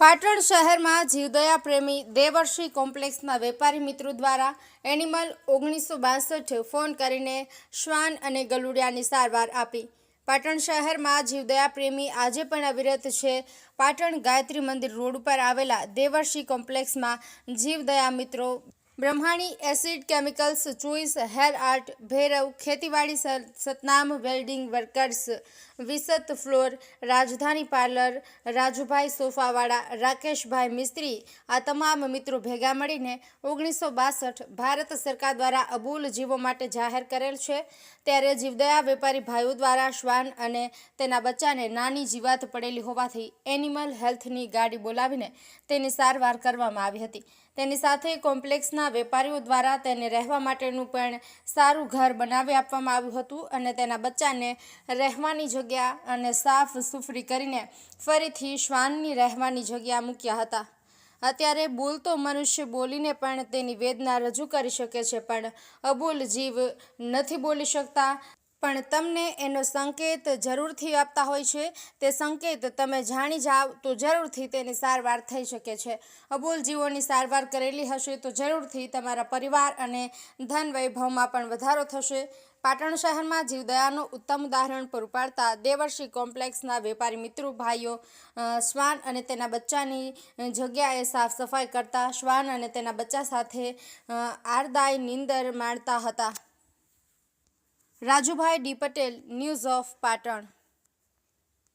પાટણ શહેરમાં જીવદયા પ્રેમી દેવર્ષિ કોમ્પ્લેક્સના વેપારી મિત્રો દ્વારા એનિમલ ઓગણીસો બાસઠ ફોન કરીને શ્વાન અને ગલુડિયાની સારવાર આપી. પાટણ શહેરમાં જીવદયા પ્રેમી આજે પણ અવિરત છે. પાટણ ગાયત્રી મંદિર રોડ ઉપર આવેલા દેવર્ષિ કોમ્પ્લેક્સમાં જીવદયા મિત્રો Brahmani acid chemicals, choice, hair art, Bhairav, ખેતીવાડી Satnam, welding workers, Visat floor, Rajdhani parlour, Rajubhai સોફાવાળા, Rakeshbhai મિસ્ત્રી, આ તમામ મિત્રો ભેગા મળીને ઓગણીસો બાસઠ ભારત સરકાર દ્વારા અબૂલ જીવો માટે જાહેર કરેલ છે. ત્યારે જીવદયા વેપારી ભાઈઓ દ્વારા શ્વાન અને તેના બચ્ચાને નાની જીવાત પડેલી હોવાથી એનિમલ હેલ્થની ગાડી બોલાવીને તેની સારવાર કરવામાં આવી હતી. તેની સાથે કોમ્પ્લેક્સના વેપારીઓ દ્વારા તેને રહેવા માટેનું પણ સારું ઘર બનાવી આપવામાં આવ્યું હતું અને તેના બચ્ચાને રહેવાની જગ્યા અને સાફ સુફરી કરીને ફરીથી શ્વાનની રહેવાની જગ્યા મૂક્યા હતા. અત્યારે બોલતો મનુષ્ય બોલીને પણ તેની વેદના રજૂ કરી શકે છે, પણ અબોલ જીવ નથી બોલી શકતા. પણ તમને એનો સંકેત જરૂરથી આપતા હોય છે. તે સંકેત તમે જાણી જાઓ તો જરૂરથી તેની સારવાર થઈ શકે છે. અબોલ જીવોની સારવાર કરેલી હશે તો જરૂરથી તમારા પરિવાર અને ધન વૈભવમાં પણ વધારો થશે. પાટણ શહેરમાં જીવદયાનું ઉત્તમ ઉદાહરણ પૂરું પાડતા દેવર્ષી કોમ્પ્લેક્સના વેપારી મિત્રો, ભાઈઓ શ્વાન અને તેના બચ્ચાની જગ્યાએ સાફ સફાઈ કરતા શ્વાન અને તેના બચ્ચા સાથે આરદાય, નીંદર માણતા હતા. Rajubhai D Patel news of Patan.